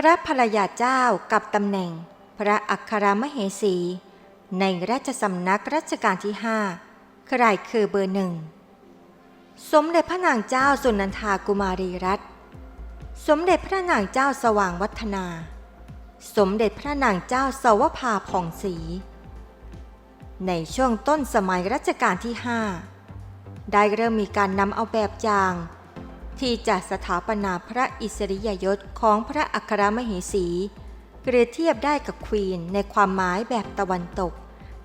พระภรรยาเจ้ากับตำแหน่ง พระอัครมเหสี ในราชสำนักรัชกาลที่ห้าใครคือเบอร์หนึ่ง สมเด็จพระนางเจ้าสุนันทากุมารีรัตน์สมเด็จพระนางเจ้าสว่างวัฒนา สมเด็จพระนางเจ้าสวภาผ่องศรีในช่วงต้นสมัยรัชกาลที่5ได้เริ่มมีการนำเอาแบบอย่าง ที่จะสถาปนาพระอิสริยยศของพระอัครมเหสี หรือเทียบได้กับควีนในความหมายแบบตะวันตก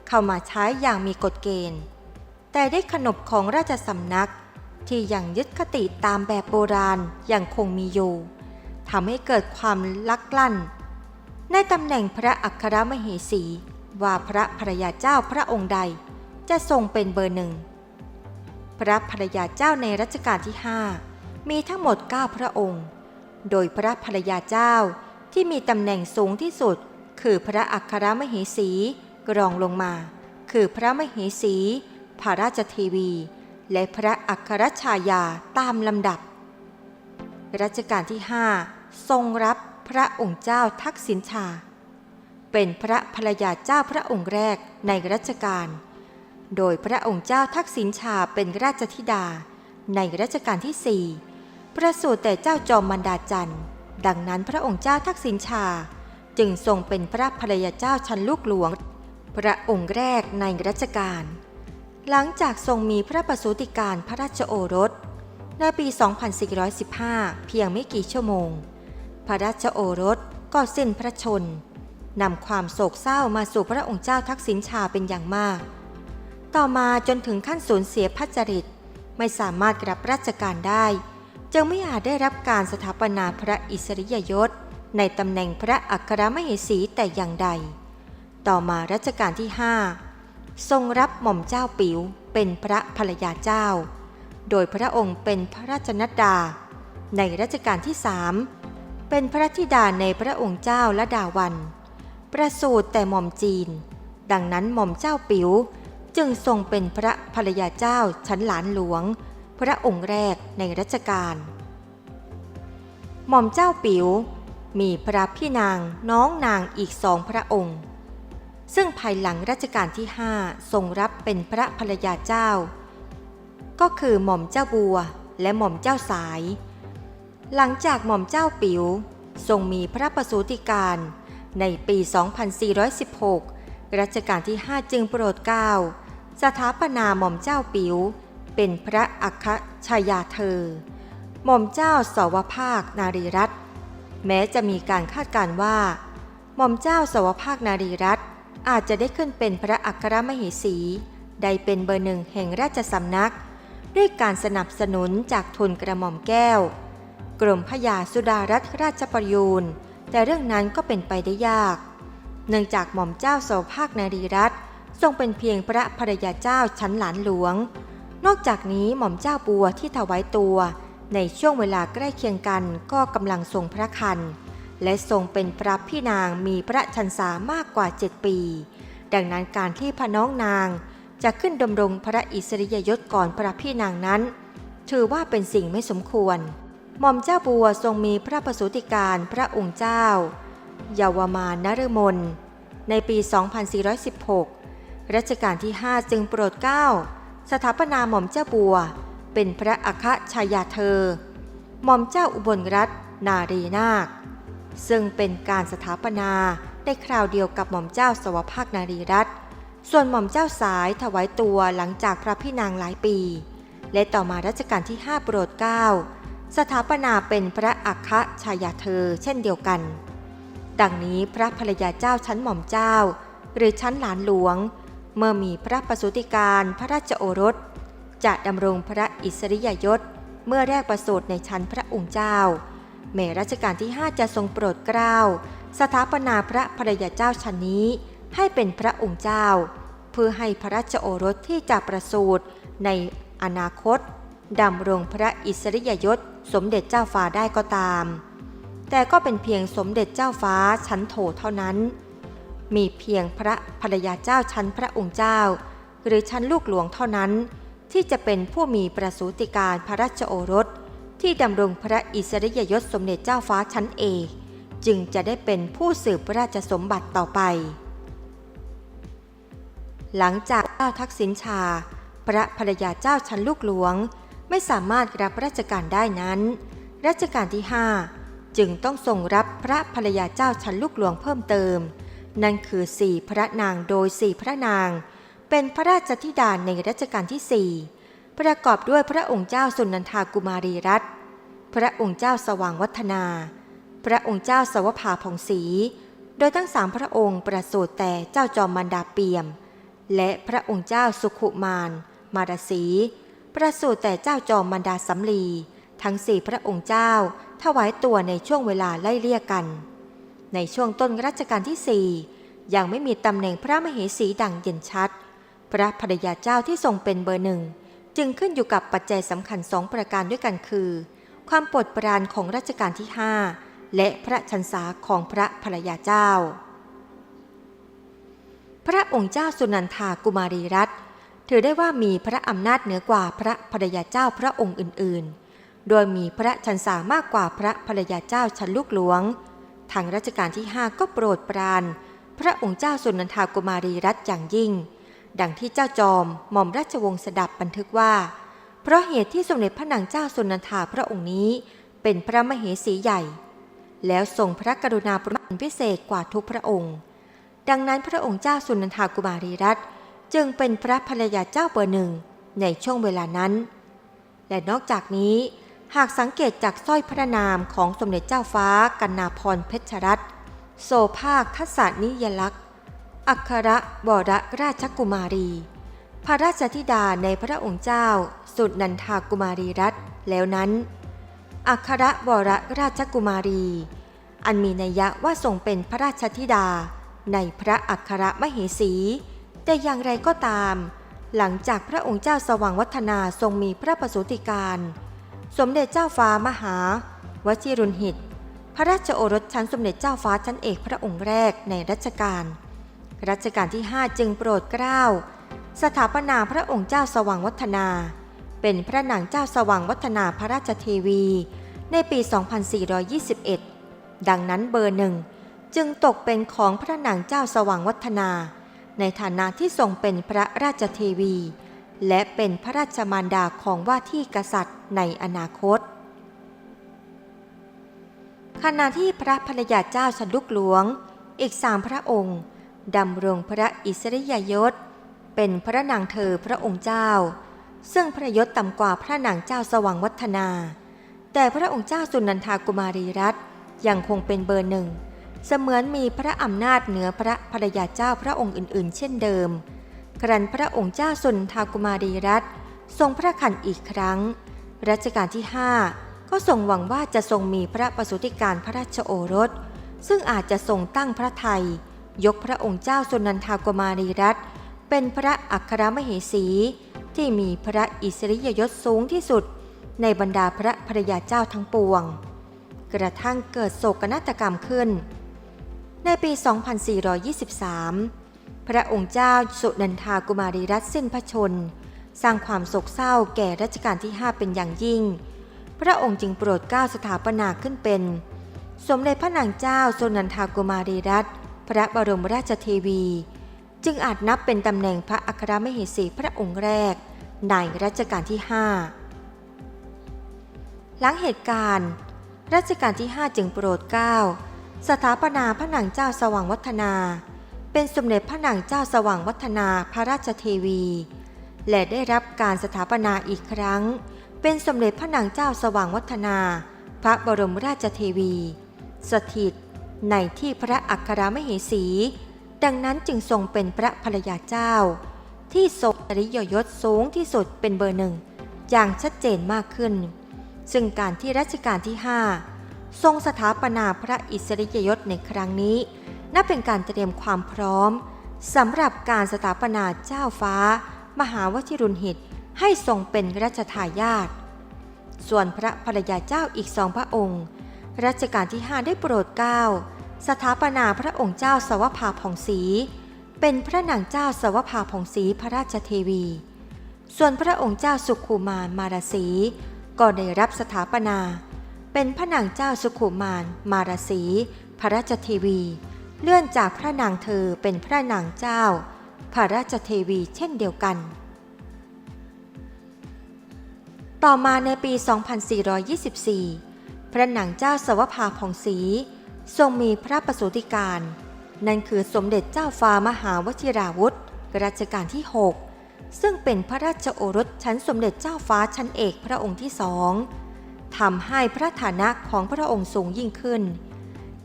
เข้ามาใช้อย่างมีกฎเกณฑ์ แต่ได้ขนบของราชสำนักที่ยังยึดคติตามแบบโบราณยังคงมีอยู่ทำให้เกิดความลักลั่น ในตำแหน่งพระอัครมเหสี ว่าพระภรรยาเจ้าพระองค์ใดจะทรงเป็นเบอร์หนึ่ง พระภรรยาเจ้าในรัชกาลที่5 มีทั้งหมด 9 พระองค์ โดยพระภรรยาเจ้าที่มีตำแหน่งสูงที่สุด คือพระอัครมเหสีรองลงมา คือพระมเหสีพระราชเทวี และพระอัครชายาตามลำดับ รัชกาลที่ 5 ทรงรับพระองค์เจ้าทักษิณชา เป็นพระภรรยาเจ้าพระองค์แรกในรัชกาล โดยพระองค์เจ้าทักษิณชาเป็นราชธิดาในรัชกาลที่สี่ ประสูติแต่เจ้าจอมมันดาจันทร์ ดังนั้นพระองค์เจ้าทักษิณชา จึงทรงเป็นพระภรรยาเจ้าชั้นลูกหลวง พระองค์แรกในรัชกาล หลังจากทรงมีพระประสูติการพระราชโอรส ในปี 2415 เพียงไม่กี่ชั่วโมง พระราชโอรสก็สิ้นพระชนนำความโศกเศร้ามาสู่พระองค์เจ้าทักษิณชาเป็นอย่างมาก ต่อมาจนถึงขั้นสูญเสียพระจริตไม่สามารถรับราชการได้ จึงไม่อาจได้รับการสถาปนาพระอิสริยยศ ในตำแหน่งพระอัครมเหสีแต่อย่างใด ต่อมารัชกาลที่ 5 ทรงรับหม่อมเจ้าปิ๋วเป็นพระภรรยาเจ้า โดยพระองค์เป็นพระราชนัดดา ในรัชกาลที่สามเป็นพระธิดาในพระองค์เจ้าละดาวัน ประสูติแต่หม่อมจีน ดังนั้นหม่อมเจ้าปิ๋วจึงทรงเป็นพระภรรยาเจ้าชั้นหลานหลวง พระองค์แรกในรัชกาลหม่อมเจ้าปิ๋วมีพระพี่นางน้องนางอีกสองพระองค์ ซึ่งภายหลังรัชกาลที่5ทรงรับเป็นพระภรรยาเจ้า ก็คือหม่อมเจ้าบัวและหม่อมเจ้าสาย หลังจากหม่อมเจ้าปิ๋วทรงมีพระประสูติการในปี 2416 รัชกาลที่ 5 จึงโปรดเกล้าสถาปนาหม่อมเจ้าปิ๋ว เป็นพระอัคชายาเธอ หม่อมเจ้าสวภาคนารีรัตแม้จะมีการคาดการว่า หม่อมเจ้าสวภาคนารีรัตอาจจะได้ขึ้นเป็นพระอัครมเหสี ได้เป็นเบอร์หนึ่งแห่งราชสำนัก ด้วยการสนับสนุนจากทุนกระหม่อมแก้ว กรมพยาสุดารัตราชประยูนแต่เรื่องนั้นก็เป็นไปได้ยาก เนื่องจากหม่อมเจ้าโสภาคนารีรัตทรงเป็นเพียงพระภรรยาเจ้าชั้นหลานหลวง นอกจากนี้หม่อมเจ้าบัวที่ถวายตัว ในช่วงเวลาใกล้เคียงกันก็กำลังทรงพระคัน และทรงเป็นพระพี่นางมีพระชันษามากกว่า7ปี ดังนั้นการที่พระน้องนางจะขึ้นดำรงพระอิสริยยศก่อนพระพี่นางนั้น ถือว่าเป็นสิ่งไม่สมควร หม่อมเจ้าบัวทรงมีพระประสูติการพระองค์เจ้าเยาวมานนฤมลในปี 2416 รัชกาลที่ 5 จึงโปรดเกล้า สถาปนาหม่อมเจ้าบัว เป็นพระอัคชายาเธอ หม่อมเจ้าอุบลรัตนารีนาค ซึ่งเป็นการสถาปนาในคราวเดียวกับหม่อมเจ้าสวภาคนารีรัตน์ส่วนหม่อมเจ้าสายถวายตัวหลังจากพระพี่นางหลายปี และต่อมารัชกาลที่ 5 โปรดเกล้าสถาปนาเป็นพระอัคคชายาเธอเช่นเดียวกัน ดังนี้พระภรรยาเจ้าชั้นหม่อมเจ้า หรือชั้นหลานหลวง เมื่อมีพระประสูติการพระราชโอรส จะดำรงพระอิสริยยศ เมื่อแรกประสูติในชั้นพระองค์เจ้าแม้รัชกาลที่ 5 จะทรงโปรดเกล้าสถาปนาพระภรรยาเจ้าชั้นนี้ ให้เป็นพระองค์เจ้า เพื่อให้พระราชโอรสที่จะประสูติในอนาคตดำรงพระอิสริยยศสมเด็จเจ้าฟ้าได้ก็ตาม แต่ก็เป็นเพียงสมเด็จเจ้าฟ้าชั้นโถเท่านั้น มีเพียงพระภรรยาเจ้าชั้นพระองค์เจ้า หรือชั้นลูกหลวงเท่านั้น ที่จะเป็นผู้มีประสูติการพระราชโอรส ที่ดำรงพระอิสริยยศสมเด็จเจ้าฟ้าชั้นเอกจึงจะได้เป็นผู้สืบราชสมบัติต่อไป หลังจากเจ้าทักษิณชา พระภรรยาเจ้าชั้นลูกหลวง ไม่สามารถรับราชการได้นั้น รัชกาลที่ 5 จึงต้องทรงรับพระภรรยาเจ้าชั้นลูกหลวงเพิ่มเติม นั่นคือสี่พระนางโดยสี่พระนาง เป็นพระราชธิดาในรัชกาลที่สี่ประกอบด้วยพระองค์เจ้าสุนันทากุมารีรัตน์พระองค์เจ้าสว่างวัฒนา พระองค์เจ้าสวภาผ่องศรีโดยทั้งสามพระองค์ประสูติแต่เจ้าจอมมันดาเปียม และพระองค์เจ้าสุขุมารมารสีประสูติแต่เจ้าจอมมันดาสำลี ทั้งสี่พระองค์เจ้าถวายตัวในช่วงเวลาไล่เลี่ยกัน ในช่วงต้นรัชกาลที่สี่ยังไม่มีตำแหน่งพระมเหสีดังเด่นชัด พระภรรยาเจ้าที่ทรงเป็นเบอร์หนึ่ง จึงขึ้นอยู่กับปัจจัยสำคัญสองประการด้วยกันคือ ความโปรดปรานของรัชกาลที่5และพระชันษาของพระภรรยาเจ้า พระองค์เจ้าสุนันทากุมารีรัตถือได้ว่ามีพระอำนาจเหนือกว่าพระภรรยาเจ้าพระองค์อื่นๆ โดยมีพระชันษามากกว่าพระภรรยาเจ้าชั้นลูกหลวง ทางรัชกาลที่ 5 ก็โปรดปราน พระองค์เจ้าสุนันทากุมารีรัตอย่างยิ่ง ดังที่เจ้าจอมหม่อมราชวงศ์สดับบันทึกว่า เพราะเหตุที่สมเด็จพระนางเจ้าสุนันทาพระองค์นี้ เป็นพระมเหสีใหญ่ แล้วทรงพระกรุณาโปรดพิเศษกว่าทุกพระองค์ ดังนั้นพระองค์เจ้าสุนันทากุมารีรัตจึงเป็นพระภรรยาเจ้าเบอร์หนึ่งในช่วงเวลานั้น และนอกจากนี้ หากสังเกตจากสร้อยพระนามของสมเด็จเจ้าฟ้ากันนาพรเพชรรัตน์โสภาคทัศนิยลักษณ์ อัครบรราชกุมารี พระราชธิดาในพระองค์เจ้า สุนันทากุมารีรัตน์แล้วนั้น อัครบรราชกุมารี อันมีนัยยะว่าทรงเป็นพระราชธิดา ในพระอัครมเหสี แต่อย่างไรก็ตาม หลังจากพระองค์เจ้าสว่างวัฒนาทรงมีพระประสูติการ สมเด็จเจ้าฟ้ามหาวชิรุณหิต พระราชโอรสชั้นสมเด็จเจ้าฟ้าชั้นเอกพระองค์แรกในรัชกาล รัชกาลที่ 5 จึงโปรดเกล้า สถาปนาพระองค์เจ้าสว่างวัฒนา เป็นพระนางเจ้าสว่างวัฒนาพระราชเทวี ในปี 2421 ดังนั้นเบอร์หนึ่งจึงตกเป็นของพระนางเจ้าสว่างวัฒนา ในฐานะที่ทรงเป็นพระราชเทวี และเป็นพระราชมารดาของว่าที่กษัตริย์ในอนาคต ขณะที่พระภรรยาเจ้าชันลุกหลวง อีกสามพระองค์ดำรงพระอิสริยยศ เป็นพระนางเธอพระองค์เจ้า ซึ่งพระยศต่ำกว่าพระนางเจ้าสว่างวัฒนา แต่พระองค์เจ้าสุนันทากุมารีรัตยังคงเป็นเบอร์หนึ่ง เสมือนมีพระอำนาจเหนือพระภรรยาเจ้าพระองค์อื่น ๆ เช่นเดิม ครั้นพระองค์เจ้าสุนทากุมารีรัตทรงพระคันอีกครั้ง รัชกาลที่ 5 ก็ทรงหวังว่าจะทรงมีพระประสูติการพระราชโอรส ซึ่งอาจจะทรงตั้งพระไทย ยกพระองค์เจ้าสุนันทากุมารีรัตเป็นพระอัครมเหสี ที่มีพระอิสริยยศสูงที่สุด ในบรรดาพระภรรยาเจ้าทั้งปวง กระทั่งเกิดโศกนาฏกรรมขึ้น ในปี 2423 พระองค์เจ้าสุนันทากุมารีรัตน์สิ้นพระชน สร้างความโศกเศร้าแก่รัชกาลที่ 5 เป็นอย่างยิ่ง พระองค์จึงโปรดเกล้าสถาปนาขึ้นเป็น สมเด็จพระนางเจ้าสุนันทากุมารีรัตน์พระบรมราชเทวี จึงอาจนับเป็นตำแหน่งพระอัครมเหสีพระองค์แรก ในรัชกาลที่ 5 หลังเหตุการณ์ รัชกาลที่ 5 จึงโปรดเกล้าสถาปนาพระนางเจ้าสว่างวัฒนา เป็นสมเด็จพระนางเจ้าสว่างวัฒนาพระราชเทวี และได้รับการสถาปนาอีกครั้ง เป็นสมเด็จพระนางเจ้าสว่างวัฒนา พระบรมราชเทวี สถิตในที่พระอัครมเหสี ดังนั้นจึงทรงเป็นพระภรรยาเจ้า ที่ทรงอริยยศสูงที่สุดเป็นเบอร์หนึ่งอย่างชัดเจนมากขึ้น ซึ่งการที่รัชกาลที่ 5 ทรงสถาปนาพระอิสริยยศในครั้งนี้ นับเป็นการเตรียมความพร้อมสำหรับการสถาปนาเจ้าฟ้า มหาวชิรุณหิตให้ทรงเป็นรัชทายาท ส่วนพระภรรยาเจ้าอีกสองพระองค์ รัชกาลที่5ได้โปรดเกล้าสถาปนาพระองค์เจ้าสวภาผ่องศรีเป็นพระนางเจ้าสวภาผ่องศรีพระราชเทวี ส่วนพระองค์เจ้าสุขุมารมารสีก็ได้รับสถาปนา เป็นพระนางเจ้าสุขุมารมารสีพระราชเทวี เลื่อนจากพระนางเธอเป็นพระนางเจ้า พระราชเทวีเช่นเดียวกัน ต่อมาในปี 2424 พระนางเจ้าสวภาผ่องศรีทรงมีพระประสูติการ นั่นคือสมเด็จเจ้าฟ้ามหาวชิราวุธรัชกาลที่ 6 ซึ่งเป็นพระราชโอรสชั้นสมเด็จเจ้าฟ้าชั้นเอกพระองค์ที่สองทำให้พระฐานะของพระองค์สูงยิ่งขึ้น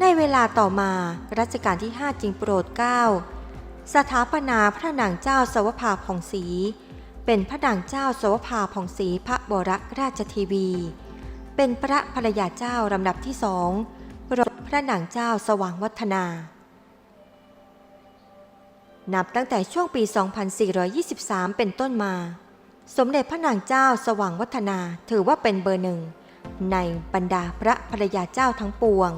ในเวลาต่อมารัชกาลที่ 5 จึงโปรดเกล้าสถาปนาพระนางเจ้าสวภาผ่องศรีเป็นพระนางเจ้าสวภาผ่องศรีพระบรมราชทีวี เป็นพระภรรยาเจ้าลำดับที่สองรถพระนางเจ้าสว่างวัฒนา นับตั้งแต่ช่วงปี 2423 เป็นต้นมา สมเด็จพระนางเจ้าสว่างวัฒนาถือว่าเป็นเบอร์หนึ่งในบรรดาพระภรรยาเจ้าทั้งปวง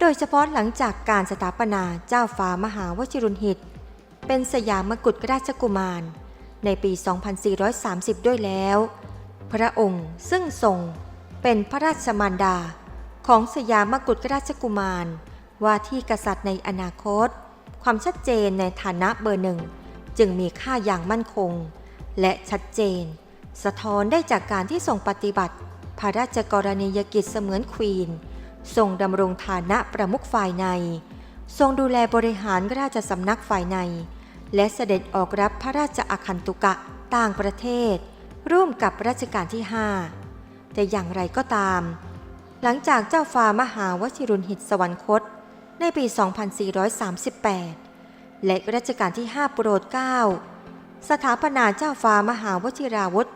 โดยเฉพาะหลังจากการสถาปนาเจ้าฟ้ามหาวชิรุณหิต เป็นสยามกุฎราชกุมาร ในปี 2430 ด้วยแล้ว พระองค์ซึ่งทรงเป็นพระราชมารดา ของสยามกุฎราชกุมาร ว่าที่กษัตริย์ในอนาคต ความชัดเจนในฐานะเบอร์หนึ่ง จึงมีค่าอย่างมั่นคง และชัดเจน สะท้อนได้จากการที่ทรงปฏิบัติ พระราชกรณียกิจเสมือนควีน ทรงดำรงฐานะประมุขฝ่ายใน ทรงดูแลบริหารราชสำนักฝ่ายใน และเสด็จออกรับพระราชอาคันตุกะต่างประเทศ ร่วมกับรัชกาลที่ 5 แต่อย่างไรก็ตาม หลังจากเจ้าฟ้ามหาวชิรุณหิตสวรรคต ในปี 2438 และรัชกาลที่ 5 โปรดเกล้าสถาปนาเจ้าฟ้ามหาวชิราวุธ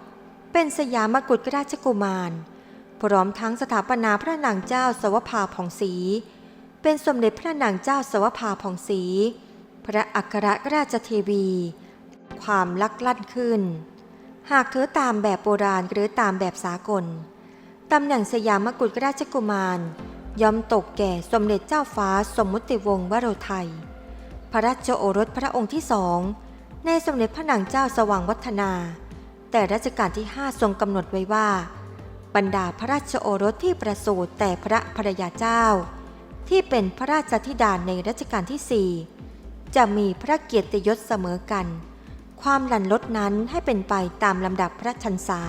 เป็นสยามกุฎราชกุมาร พร้อมทั้งสถาปนาพระนางเจ้าสวภาผ่องศรีเป็นสมเด็จพระนางเจ้าสวภาผ่องศรีพระอัครราชเทวี ความลักลั่นขึ้น หากถือตามแบบโบราณหรือตามแบบสากลตำแหน่งสยามกุฎราชกุมารย่อมตกแก่สมเด็จเจ้าฟ้าสมมุติวงศ์วโรไทย พระราชโอรสพระองค์ที่สองในสมเด็จพระนางเจ้าสว่างวัฒนา แต่รัชกาลที่ 5 ทรงกำหนดไว้ว่า บรรดาพระราชโอรสที่ประสูติแต่พระภรรยาเจ้า ที่เป็นพระราชธิดาในรัชกาลที่4จะมีพระเกียรติยศเสมอกัน ความหลั่นลดนั้นให้เป็นไปตามลำดับพระชันษา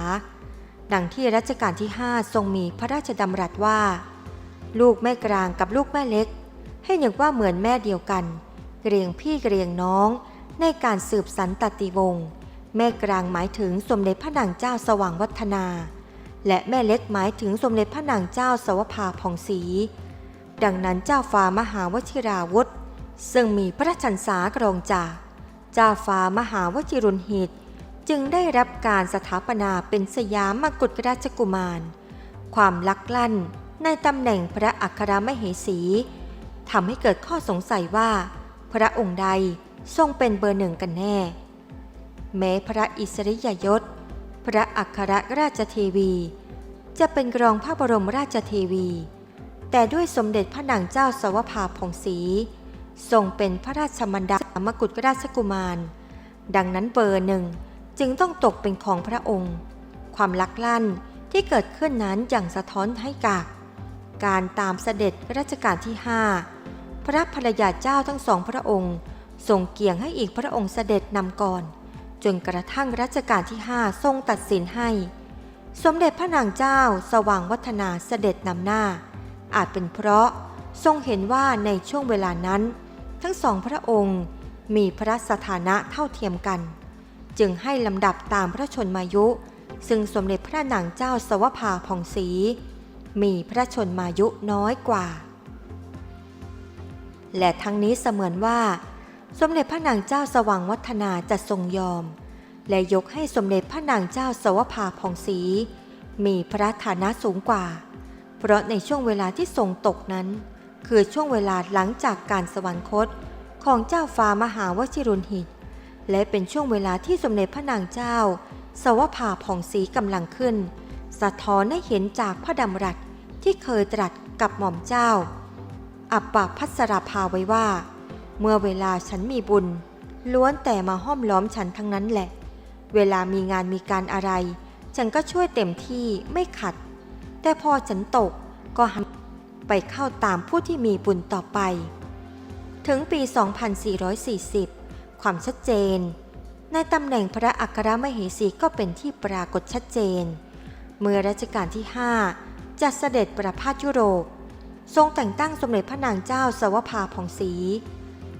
ดังที่รัชกาลที่5ทรงมีพระราชดำรัสว่า ลูกแม่กลางกับลูกแม่เล็ก ให้นึกว่าเหมือนแม่เดียวกัน เกรียงพี่เกรียงน้องในการสืบสันตติวงศ์แม่กลางหมายถึงสมเด็จพระนางเจ้าสว่างวัฒนา และแม่เล็กหมายถึงสมเด็จพระนางเจ้าสวภาผ่องศรีดังนั้นเจ้าฟ้ามหาวชิราวุธ ซึ่งมีพระชันษากรองจาก เจ้าฟ้ามหาวชิรุณหิต จึงได้รับการสถาปนาเป็นสยามกุฎราชกุมาร ความลักลั่นในตำแหน่งพระอัครมเหสีทำให้เกิดข้อสงสัยว่า พระองค์ใดทรงเป็นเบอร์หนึ่งกันแน่ แม้พระอิสริยยศ พระอัครราชเทวี จะเป็นกรองพระบรมราชเทวี แต่ด้วยสมเด็จพระนางเจ้าสวภาผ่องศรีทรงเป็นพระราชมารดามกุฎราชกุมาร ดังนั้นเบอร์หนึ่งจึงต้องตกเป็นของพระองค์ ความลักลั่นที่เกิดขึ้นนั้นอย่างสะท้อนให้กากการตามเสด็จรัชกาลที่ 5 พระภรรยาเจ้าทั้งสองพระองค์ทรงเกี่ยงให้อีกพระองค์เสด็จนำก่อน จนกระทั่งรัชกาลที่5ทรงตัดสินให้ สมเด็จพระนางเจ้าสว่างวัฒนาเสด็จนำหน้า อาจเป็นเพราะทรงเห็นว่าในช่วงเวลานั้น ทั้งสองพระองค์มีพระสถานะเท่าเทียมกัน จึงให้ลำดับตามพระชนมายุ ซึ่งสมเด็จพระนางเจ้าสวภาผ่องศรีมีพระชนมายุน้อยกว่า และทั้งนี้เสมือนว่า สมเด็จพระนางเจ้าสว่างวัฒนาจะทรงยอม และยกให้สมเด็จพระนางเจ้าสวภาผ่องศรีมีพระฐานะสูงกว่า เพราะในช่วงเวลาที่ทรงตกนั้น คือช่วงเวลาหลังจากการสวรรคตของเจ้าฟ้ามหาวชิรุณหิต และเป็นช่วงเวลาที่สมเด็จพระนางเจ้า สวภาผ่องศรีกำลังขึ้น สะท้อนให้เห็นจากพระดำรัสที่เคยตรัสกับหม่อมเจ้า อัปปะพัสราภาไว้ว่า เมื่อเวลาฉันมีบุญ ล้วนแต่มาห้อมล้อมฉันทั้งนั้นแหละ เวลามีงานมีการอะไร ฉันก็ช่วยเต็มที่ไม่ขัด แต่พอฉันตกก็หันไปเข้าตามผู้ที่มีบุญต่อไป ถึงปี 2440 ความชัดเจน ในตำแหน่งพระอัครมเหสีก็เป็นที่ปรากฏชัดเจน เมื่อรัชกาลที่ 5 จัดเสด็จประพาสยุโรป ทรงแต่งตั้งสมเด็จพระนางเจ้าสวภาผ่องศรี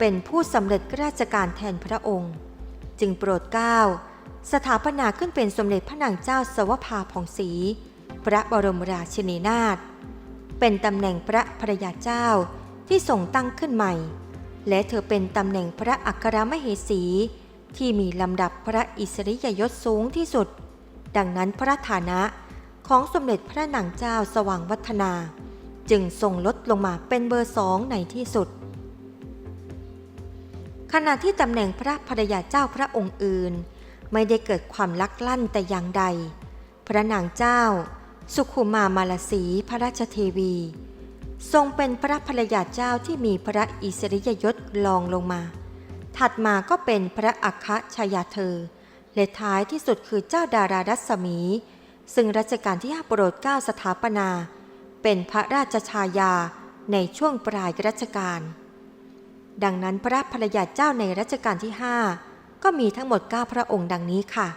เป็นผู้สำเร็จราชการแทนพระองค์ จึงโปรดเกล้าสถาปนาขึ้นเป็นสมเด็จพระนางเจ้าสวภาผ่องศรีพระบรมราชินีนาถเป็นตำแหน่งพระภรยาเจ้าที่ทรงตั้งขึ้นใหม่ และเธอเป็นตำแหน่งพระอัครมเหสี ที่มีลำดับพระอิสริยยศสูงที่สุด ดังนั้นพระฐานะของสมเด็จพระนางเจ้าสว่างวัฒนา จึงทรงลดลงมาเป็นเบอร์สองในที่สุด ขณะที่ตำแหน่งพระภรยาเจ้าพระองค์อื่น ไม่ได้เกิดความลักลั่นแต่อย่างใด พระนางเจ้า สุขุมามาลสีพระราชเทวี ทรงเป็นพระภรยาเจ้าที่มีพระอิสริยยศรองลงมา ถัดมาก็เป็นพระอัครชายาเธอ และท้ายที่สุดคือเจ้าดารารัศมี ซึ่งรัชกาลที่ห้าโปรดเก้าสถาปนา เป็นพระราชชายาในช่วงปลายรัชกาล ดังนั้นพระภรรยาเจ้าในรัชกาลที่ 5 ก็มีทั้งหมด 9 พระองค์ดังนี้ค่ะ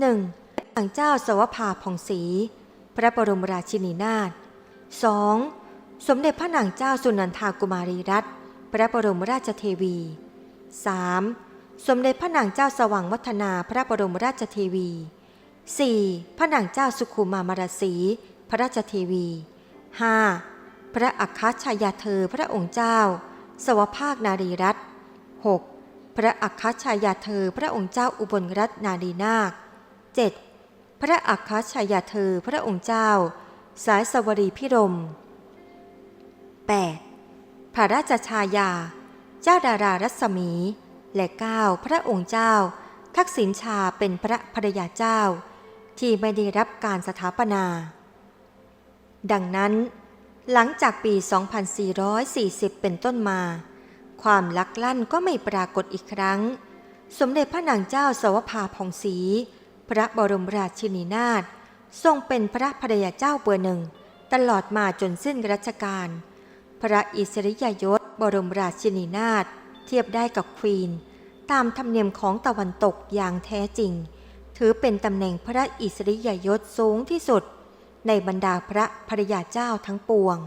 1. พระเจ้าสวภาผ่องศรีพระบรมราชินีนาถ 2. สมเด็จพระนางเจ้าสุนันทากุมารีรัตน์พระบรมราชเทวี 3. สมเด็จพระนางเจ้าสว่างวัฒนาพระบรมราชเทวี 4. พระนางเจ้าสุขุมามาราศีพระราชเทวี 5. พระอัครชายาเธอพระองค์เจ้า สวภาคนารีรัตน์ 6. พระอัครชายาเธอพระองค์เจ้าอุบลรัตนนารีนาค 7. พระอัครชายาเธอพระองค์เจ้า สายสวรีพิรม 8. พระราชชายา เจ้าดารารัศมี และ 9 พระองค์เจ้า ทักษิณชาเป็นพระภรยาเจ้า ที่ไม่ได้รับการสถาปนา ดังนั้น หลังจากปี 2440 เป็นต้นมา ความลักลั่นก็ไม่ปรากฏอีกครั้ง สมเด็จพระนางเจ้าสวภาผ่องศรีพระบรมราชินีนาถทรงเป็นพระภรยาเจ้าเบอร์หนึ่ง ตลอดมาจนสิ้นรัชกาล พระอิสริยยศบรมราชินีนาถเทียบได้กับควีน ตามธรรมเนียมของตะวันตกอย่างแท้จริง ถือเป็นตำแหน่งพระอิสริยยศสูงที่สุด ในบรรดาพระภรยาเจ้าทั้งปวง